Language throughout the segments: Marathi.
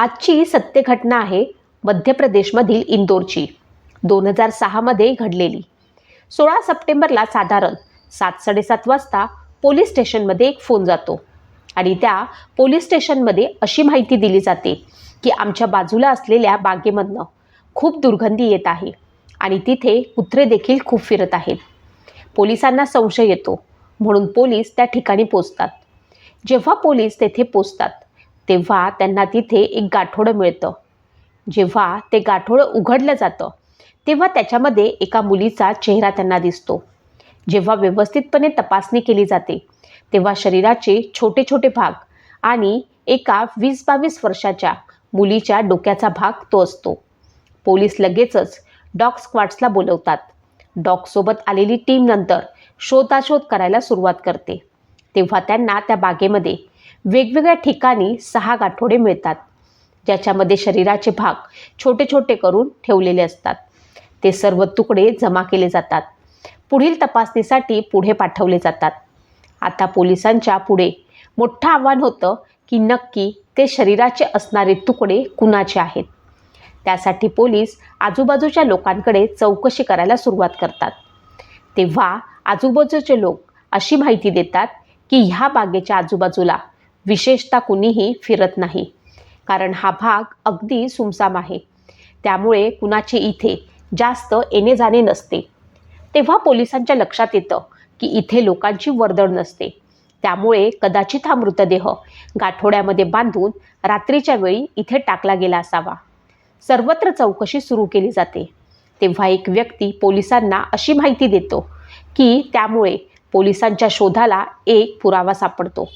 आजची सत्य घटना आहे मध्य प्रदेशमधील इंदोरची. दोन हजार सहामध्ये घडलेली. सोळा सप्टेंबरला साधारण सात साडेसात वाजता पोलीस स्टेशनमध्ये एक फोन जातो आणि त्या पोलीस स्टेशनमध्ये अशी माहिती दिली जाते की आमच्या बाजूला असलेल्या बागेमधनं खूप दुर्गंधी येत आहे आणि तिथे कुत्रे देखील खूप फिरत आहेत. पोलिसांना संशय येतो म्हणून पोलीस त्या ठिकाणी पोचतात. जेव्हा पोलीस तेथे पोचतात तेव्हा त्यांना तिथे एक गाठोडं मिळतं. जेव्हा ते गाठोडं उघडलं जातं तेव्हा त्याच्यामध्ये एका मुलीचा चेहरा त्यांना दिसतो. जेव्हा व्यवस्थितपणे तपासणी केली जाते तेव्हा शरीराचे छोटे छोटे भाग आणि एका वीस बावीस वर्षाच्या मुलीच्या डोक्याचा भाग तो असतो. पोलीस लगेचच डॉग स्क्वॉड्सला बोलवतात. डॉगसोबत आलेली टीम नंतर शोधाशोध करायला सुरुवात करते. तेव्हा त्यांना त्या बागेमध्ये वेगवेगळ्या ठिकाणी सहा गाठोडे मिळतात ज्याच्यामध्ये शरीराचे भाग छोटे छोटे करून ठेवलेले असतात. ते सर्व तुकडे जमा केले जातात. पुढील तपासणीसाठी पुढे पाठवले जातात. आता पोलिसांच्या पुढे मोठं आव्हान होतं की नक्की ते शरीराचे असणारे तुकडे कुणाचे आहेत? त्यासाठी पोलीस आजूबाजूच्या लोकांकडे चौकशी करायला सुरुवात करतात. तेव्हा आजूबाजूचे लोक अशी माहिती देतात की ह्या बागेच्या आजूबाजूला विशेषतः कुणीही फिरत नाही. कारण हा भाग अगदी सुमसाम आहे. त्यामुळे कुणाचे इथे जास्त येणे जाणे नसते. तेव्हा पोलिसांच्या लक्षात येतं की इथे लोकांची वर्दळ नसते. त्यामुळे कदाचित हा मृतदेह गाठोड्यामध्ये बांधून रात्रीच्या वेळी इथे टाकला गेला असावा. सर्वत्र चौकशी सुरू केली जाते. तेव्हा एक व्यक्ती पोलिसांना अशी माहिती देतो की त्यामुळे पोलिसांच्या शोधाला एक पुरावा सापडतो.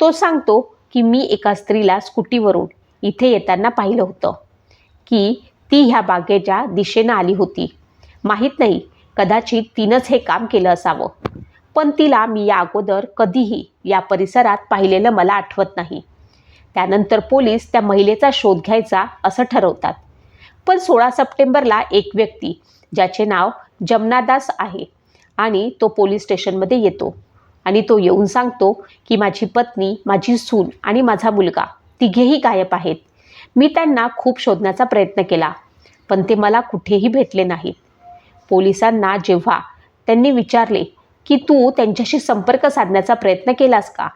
तो सांगतो की मी एका स्त्रीला स्कूटीवरून इथे येताना पाहिलं होतं की ती ह्या बागेच्या दिशेनं आली होती. माहीत नाही कदाचित तिनंच हे काम केलं असावं. पण तिला मी या अगोदर कधीही या परिसरात पाहिलेलं मला आठवत नाही. त्यानंतर पोलीस त्या महिलेचा शोध घ्यायचा असं ठरवतात. पण सोळा सप्टेंबरला एक व्यक्ती ज्याचे नाव जमनादास आहे आणि तो पोलीस स्टेशनमध्ये येतो. आणि तो येऊन सांगतो की माझी पत्नी माझी सून आणि माझा मुलगा तिघेही गायब आहेत. मी त्यांना खूप शोधण्याचा प्रयत्न केला पण ते मला कुठेही भेटले नाहीत. पोलिसांना जेव्हा त्यांनी विचारले की तू त्यांच्याशी संपर्क साधण्याचा प्रयत्न केलास का?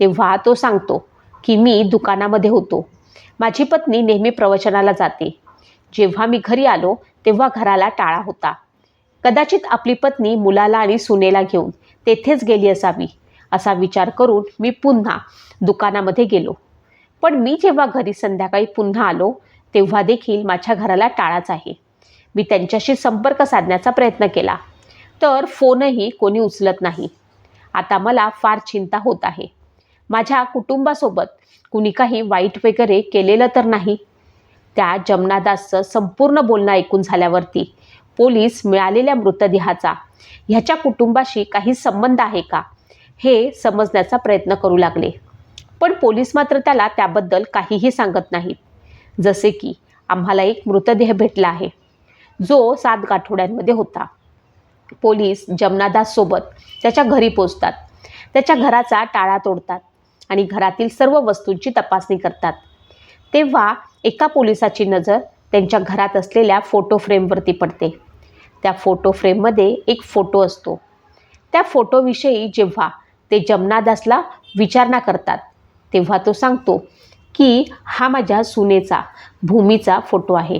तेव्हा तो सांगतो की मी दुकानामध्ये होतो. माझी पत्नी नेहमी प्रवचनाला जाते. जेव्हा मी घरी आलो तेव्हा घराला टाळा होता. कदाचित आपली पत्नी मुलाला आणि सुनेला घेऊन तेथेच गेली असावी असा विचार करून मी पुन्हा दुकानामध्ये गेलो. पण मी जेव्हा घरी संध्याकाळी पुन्हा आलो तेव्हा देखील माझ्या घराला टाळाच आहे. मी त्यांच्याशी संपर्क साधण्याचा प्रयत्न केला. तर फोनही कोणी उचलत नाही. आता मला फार चिंता होत आहे. माझ्या कुटुंबासोबत कुणी काही वाईट वगैरे केलेलं तर नाही. त्या जमनादासचं संपूर्ण बोलणं ऐकून झाल्यावरती पोलीस मिळालेल्या मृतदेहाचा. ह्याच्या कुटुंबाशी काही संबंध आहे का? हे समजण्याचा प्रयत्न करू लागले. पण पोलीस मात्र त्याला त्याबद्दल काहीही सांगत नाहीत. जसे की आम्हाला एक मृतदेह भेटला आहे. जो सात गाठोड्यांमध्ये होता. पोलीस जमनादाससोबत त्याच्या घरी पोचतात त्याच्या घराचा टाळा तोडतात आणि घरातील सर्व वस्तूंची तपासणी करतात. तेव्हा एका पोलिसाची नजर त्यांच्या घरात असलेल्या फोटो फ्रेमवरती पडते. त्या फोटो फ्रेममध्ये एक फोटो असतो. त्या फोटोविषयी जेव्हा ते जमनादासला विचारणा करतात तेव्हा तो सांगतो की हा माझ्या सुनेचा भूमीचा फोटो आहे.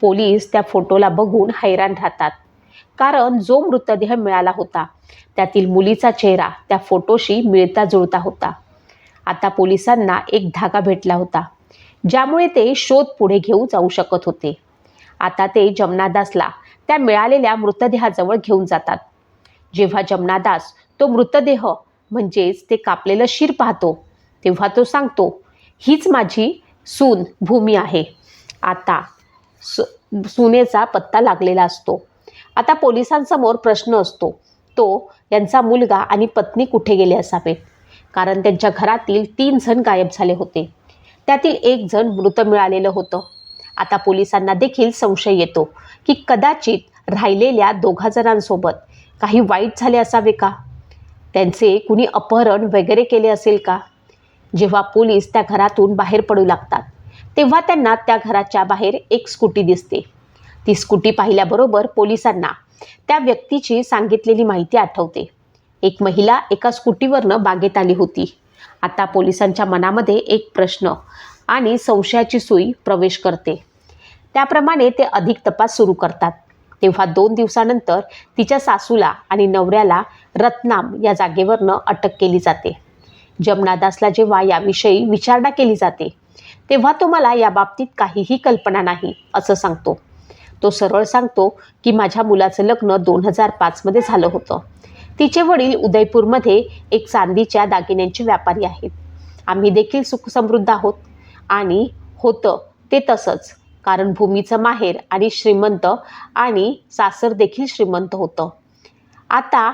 पोलीस त्या फोटोला बघून हैराण राहतात. कारण जो मृतदेह मिळाला होता त्यातील मुलीचा चेहरा त्या फोटोशी मिळता जुळता होता. आता पोलिसांना एक धागा भेटला होता ज्यामुळे ते शोध पुढे घेऊ जाऊ शकत होते. आता ते जमनादासला त्या मिळालेल्या मृतदेहाजवळ घेऊन जातात. जेव्हा जमनादास तो मृतदेह म्हणजेच ते कापलेलं शिर पाहतो तेव्हा तो सांगतो हीच माझी सून भूमी आहे. आता सु सुनेचा पत्ता लागलेला असतो. आता पोलिसांसमोर प्रश्न असतो. तो यांचा मुलगा आणि पत्नी कुठे गेले असावेत कारण त्यांच्या घरातील तीन जण गायब झाले होते. त्यातील एक जण मृत मिळालेलं होतं. आता पोलिसांना देखील संशय येतो की कदाचित राहिलेल्या दोघा जणांसोबत काही वाईट झाले असावे का? त्यांचे कुणी अपहरण वगैरे केले असेल का? जेव्हा पोलीस त्या घरातून बाहेर पडू लागतात तेव्हा त्यांना त्या घराच्या बाहेर एक स्कूटी दिसते. ती स्कूटी पाहिल्याबरोबर पोलिसांना त्या व्यक्तीची सांगितलेली माहिती आठवते. एक महिला एका स्कूटीवरनं बागेत आली होती. आता पोलिसांच्या मनामध्ये एक प्रश्न आणि संशयाची सुई प्रवेश करते. त्याप्रमाणे ते अधिक तपास सुरू करतात. तेव्हा दोन दिवसानंतर तिच्या सासूला आणि नवऱ्याला रत्नाम या जागेवरनं अटक केली जाते. जमनादासला जेव्हा याविषयी विचारणा केली जाते तेव्हा तो मला याबाबतीत काहीही कल्पना नाही असं सांगतो. तो सरळ सांगतो की माझ्या मुलाचं लग्न दोन हजार पाचमध्ये झालं होतं. तिचे वडील उदयपूरमध्ये एक चांदीच्या दागिन्यांचे व्यापारी आहेत. आम्ही देखील सुखसमृद्ध आहोत. आणि होतं ते तसंच. कारण भूमीचं माहेर आणि श्रीमंत आणि सासर देखील श्रीमंत होतं. आता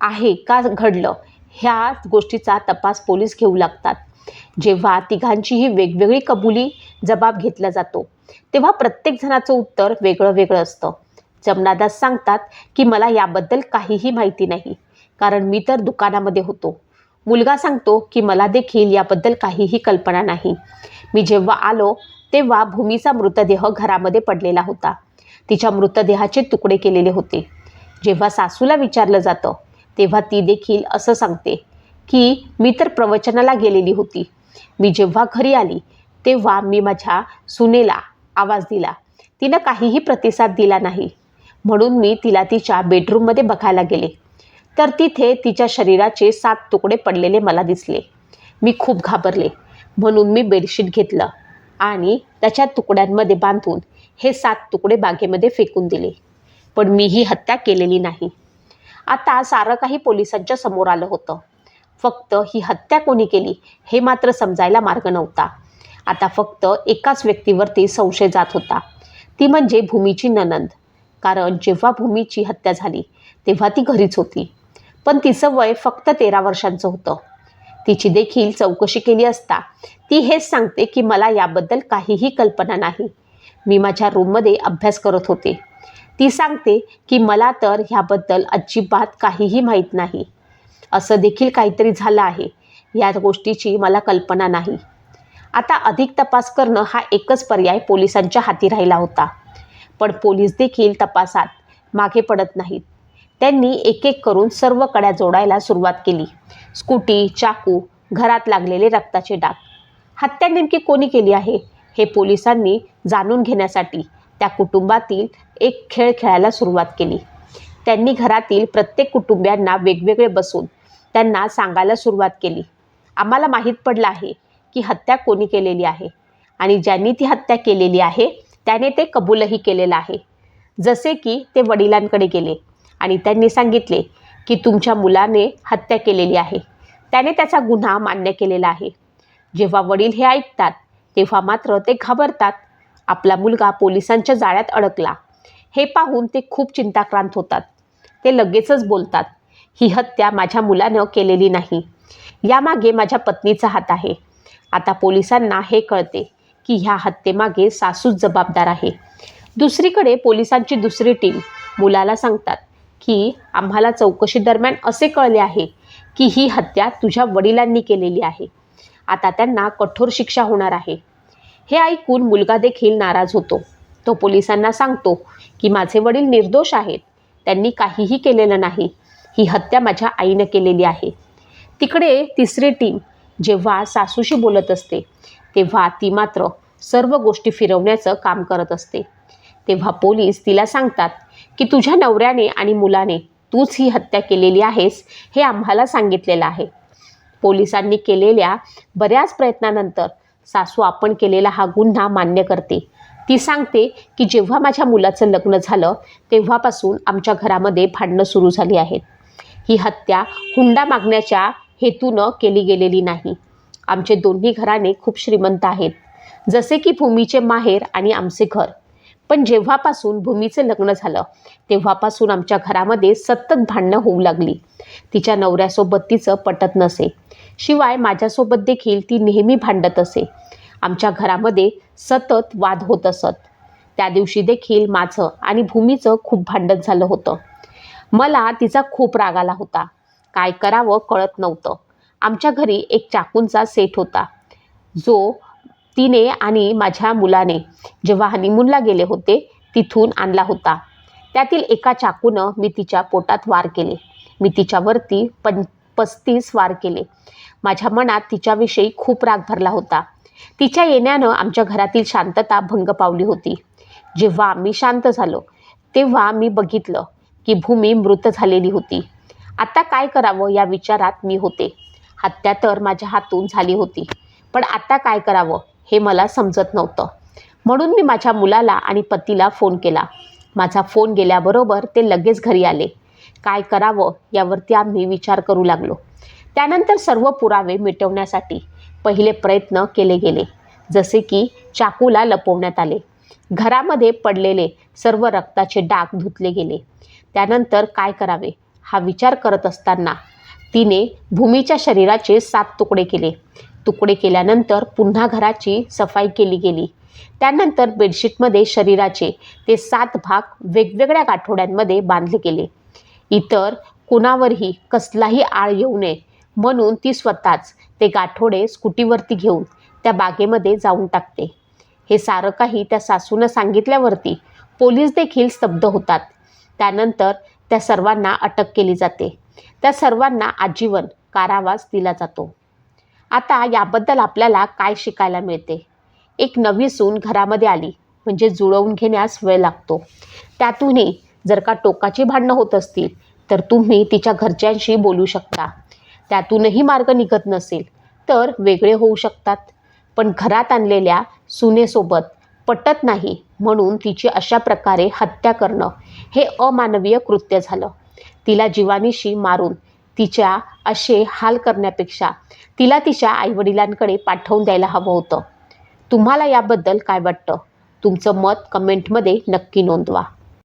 आहे का घडलं? ह्या गोष्टीचा तपास पोलीस घेऊ लागतात. जेव्हा तिघांचीही वेगवेगळी कबुली जबाब घेतला जातो तेव्हा प्रत्येक जणाचं उत्तर वेगळं वेगळं असतं. जमनादास सांगतात की मला याबद्दल काहीही माहिती नाही कारण मी तर दुकानामध्ये होतो. मुलगा सांगतो की मला देखील याबद्दल काहीही कल्पना नाही. मी जेव्हा आलो तेव्हा भूमीचा मृतदेह घरामध्ये पडलेला होता. तिच्या मृतदेहाचे तुकडे केलेले होते. जेव्हा सासूला विचारलं जातं तेव्हा ती देखील असं सांगते की मी तर प्रवचनाला गेलेली होती. मी जेव्हा घरी आली तेव्हा मी माझ्या सुनेला आवाज दिला. तिनं काहीही प्रतिसाद दिला नाही. म्हणून मी तिला तिच्या बेडरूममध्ये बघायला गेले. तर तिथे तिच्या शरीराचे सात तुकडे पडलेले मला दिसले. मी खूप घाबरले. म्हणून मी बेडशीट घेतलं. आणि त्याच्या तुकड्यांमध्ये बांधून हे सात तुकडे बागेमध्ये फेकून दिले. पण मी ही हत्या केलेली नाही. आता सारं काही पोलिसांच्या समोर आलं होतं. फक्त ही हत्या कोणी केली हे मात्र समजायला मार्ग नव्हता. आता फक्त एकाच व्यक्तीवरती संशय जात होता. ती म्हणजे भूमीची ननंद. कारण जेव्हा भूमीची हत्या झाली तेव्हा ती घरीच होती. पण तिचं वय फक्त तेरा वर्षांचं होतं. तिची देखील चौकशी केली असता ती हेच सांगते की मला याबद्दल काहीही कल्पना नाही. मी माझ्या रूममध्ये अभ्यास करत होते. ती सांगते की मला तर ह्याबद्दल अजिबात काहीही माहीत नाही. असं देखील काहीतरी झालं आहे. या गोष्टीची मला कल्पना नाही. आता अधिक तपास करणं हा एकच पर्याय पोलिसांच्या हाती राहिला होता. पण पोलीस देखील तपासात मागे पडत नाहीत. त्यांनी एक एक करून सर्व कड्या जोडायला सुरुवात केली. स्कूटी चाकू घरात लागलेले रक्ताचे डाग. हत्या नेमकी कोणी केली आहे हे पोलिसांनी जाणून घेण्यासाठी त्या कुटुंबातील एक खेळ खेळायला सुरुवात केली. त्यांनी घरातील प्रत्येक कुटुंबियांना वेगवेगळे बसून त्यांना सांगायला सुरुवात केली. आम्हाला माहीत पडलं आहे की हत्या कोणी केलेली आहे आणि ज्यांनी ती हत्या केलेली आहे त्याने ते कबूलही केलेलं आहे. जसे की ते वडिलांकडे गेले. आणि त्यांनी सांगितले की तुमच्या मुलाने हत्या केलेली आहे. त्याने त्याचा गुन्हा मान्य केलेला आहे. जेव्हा वडील हे ऐकतात तेव्हा मात्र ते घाबरतात. आपला मुलगा पोलिसांच्या जाळ्यात अडकला. हे पाहून ते खूप चिंताक्रांत होतात. ते लगेचच बोलतात ही हत्या माझ्या मुलानं केलेली नाही. यामागे माझ्या पत्नीचा हात आहे. आता पोलिसांना हे कळते की ह्या हत्येमागे सासूच जबाबदार आहे. दुसरीकडे पोलिसांची दुसरी टीम मुलाला सांगतात की आम्हाला चौकशी दरम्यान असे कळले आहे की ही हत्या तुझ्या वडिलांनी केलेली आहे. आता त्यांना कठोर शिक्षा होणार आहे. हे ऐकून मुलगा देखील नाराज होतो. तो पोलिसांना सांगतो की माझे वडील निर्दोष आहेत. त्यांनी काहीही केलेलं नाही. ही हत्या माझ्या आईनं केलेली आहे. तिकडे तिसरी टीम जेव्हा सासूशी बोलत असते तेव्हा ती मात्र सर्व गोष्टी फिरवण्याचं काम करत असते. तेव्हा पोलीस तिला सांगतात की तुझ्या नवऱ्याने आणि मुलाने तूच ही हत्या केलेली आहेस हे आम्हाला सांगितलेलं आहे. पोलिसांनी केलेल्या बऱ्याच प्रयत्नानंतर सासू आपण केलेला हा गुन्हा मान्य करते. ती सांगते की जेव्हा माझ्या मुलाचं लग्न झालं तेव्हापासून आमच्या घरामध्ये भांडणं सुरू झाली आहेत. ही हत्या हुंडा मागण्याच्या हेतूनं केली गेलेली नाही. आमचे दोन्ही घराणे खूप श्रीमंत आहेत. जसे की भूमीचे माहेर आणि आमचे घर. पण जेव्हापासून भूमीचं लग्न झालं तेव्हापासून आमच्या घरामध्ये सतत भांडणं होऊ लागली. तिच्या नवऱ्यासोबत तिचं पटत नसे. शिवाय माझ्यासोबत देखील ती नेहमी भांडत असे. आमच्या घरामध्ये सतत वाद होत असत. त्या दिवशी देखील माझं आणि भूमीचं खूप भांडण झालं होतं. मला तिचा खूप राग आला होता. काय करावं कळत नव्हतं. आमच्या घरी एक चाकूंचा सेट होता. जो तिने आणि माझ्या मुलाने जेव्हा हनीमूनला गेले होते तिथून आणला होता. त्यातील एका चाकूनं मी तिच्या पोटात वार केले. मी तिच्यावरती पं पस्तीस वार केले. माझ्या मनात तिच्याविषयी खूप राग भरला होता. तिच्या येण्यानं आमच्या घरातील शांतता भंग पावली होती. जेव्हा आम्ही शांत झालो तेव्हा मी बघितलं की भूमी मृत झालेली होती. आता काय करावं या विचारात मी होते. हत्या तर माझ्या हातून झाली होती. पण आता काय करावं? हे मला समजत नव्हतं. म्हणून मी माझ्या मुलाला आणि पतीला फोन केला. माझा फोन गेल्याबरोबर ते लगेच घरी आले. काय करावं यावरती आम्ही विचार करू लागलो. त्यानंतर सर्व पुरावे मिटवण्यासाठी पहिले प्रयत्न केले गेले. जसे की चाकूला लपवण्यात आले. घरामध्ये पडलेले सर्व रक्ताचे डाग धुतले गेले. त्यानंतर काय करावे हा विचार करत असताना तिने भूमीच्या शरीराचे सात तुकडे केले. तुकडे केल्यानंतर पुन्हा घराची सफाई केली गेली. त्यानंतर बेडशीटमध्ये शरीराचे ते सात भाग वेगवेगळ्या गाठोड्यांमध्ये बांधले गेले. इतर कुणावरही कसलाही आळ येऊ नये म्हणून ती स्वतःच ते गाठोडे स्कूटीवरती घेऊन त्या बागेमध्ये जाऊन टाकते. हे सारं काही त्या सासूनं सांगितल्यावरती पोलीस देखील स्तब्ध होतात. त्यानंतर त्या सर्वांना अटक केली जाते. त्या सर्वांना आजीवन कारावास दिला जातो. आता याबद्दल आपल्याला काय शिकायला मिळते? एक नवी सून घरामध्ये आली म्हणजे जुळवून घेण्यास वेळ लागतो. त्यातूनही जर का टोकाची भांडणं होत असतील तर तुम्ही तिच्या घरच्यांशी बोलू शकता. त्यातूनही मार्ग निघत नसेल तर वेगळे होऊ शकतात. पण घरात आणलेल्या सुनेसोबत पटत नाही म्हणून तिची अशा प्रकारे हत्या करणं हे अमानवीय कृत्य झालं. तिला जीवानीशी मारून तिच्या असे हाल करण्यापेक्षा तिला तिच्या आईवडिलांकडे पाठवून द्यायला हवं होतं. तुम्हाला याबद्दल काय वाटतं? तुमचं मत कमेंटमध्ये नक्की नोंदवा.